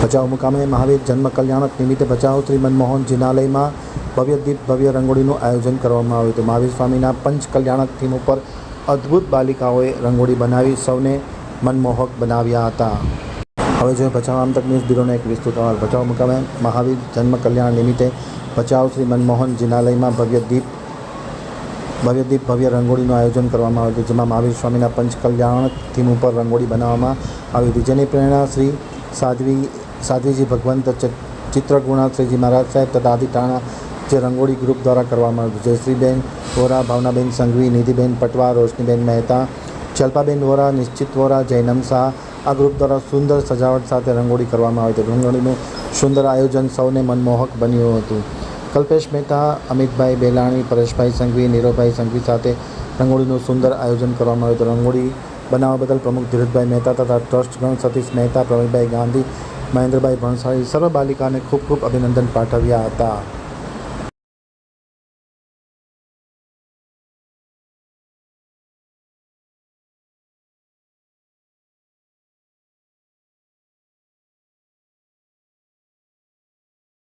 ભચાઉ મુકામે મહાવીર જન્મ કલ્યાણક નિમિત્તે ભચાઉ શ્રી મનમોહન જિનાલયમાં ભવ્ય દીપ, ભવ્ય રંગોળીનું આયોજન કરવામાં આવ્યું હતું. મહાવીર સ્વામીના પંચ કલ્યાણક થીમ ઉપર અદ્ભુત બાલિકાઓએ રંગોળી બનાવી સૌને મનમોહક બનાવ્યા હતા. હવે જોઈએ ભચાઉ આમતક ન્યૂઝ બ્યુરોનો એક વિસ્તૃત અહેવાલ. ભચાઉ મુકામે મહાવીર જન્મ કલ્યાણ નિમિત્તે ભચાઉ શ્રી મનમોહન જિનાલયમાં ભવ્ય દીપ, ભવ્ય ભવ્ય રંગોળીનું આયોજન કરવામાં આવ્યું હતું, જેમાં મહાવીર સ્વામીના પંચ કલ્યાણ થીમ ઉપર રંગોળી બનાવવામાં આવી હતી. જેની પ્રેરણા શ્રી સાધ્વી સાધ્વીજી ભગવંત ચિત્રગુણાશ્રીજી ચિત્રગુણા શ્રીજી મહારાજ સાહેબ તથા આદિટાણા જે રંગોળી ગ્રુપ દ્વારા કરવામાં આવ્યું. જયશ્રીબેન વોરા, ભાવનાબેન સંઘવી, નિધિબેન પટવા, રોશનીબેન મહેતા જલ્પાબેન વોરા, નિશ્ચિત વોરા જૈનમ શાહ આ ગ્રુપ દ્વારા સુંદર સજાવટ સાથે રંગોળી કરવામાં આવી હતી. રંગોળીનું સુંદર આયોજન સૌને મનમોહક બન્યું હતું. કલ્પેશ મહેતા, અમિતભાઈ બેલાણી, પરેશભાઈ સંઘવી, નીરવભાઈ સંઘવી સાથે રંગોળીનું સુંદર આયોજન કરવામાં આવ્યું હતું. રંગોળી બનાવવા બદલ પ્રમુખ ધીરજભાઈ મહેતા તથા ટ્રસ્ટગણ સતીશ મહેતા, પ્રવીણભાઈ ગાંધી મહેન્દ્રભાઈ ભણસાળી સર્વ બાલિકાને ખૂબ ખૂબ અભિનંદન પાઠવ્યા હતા.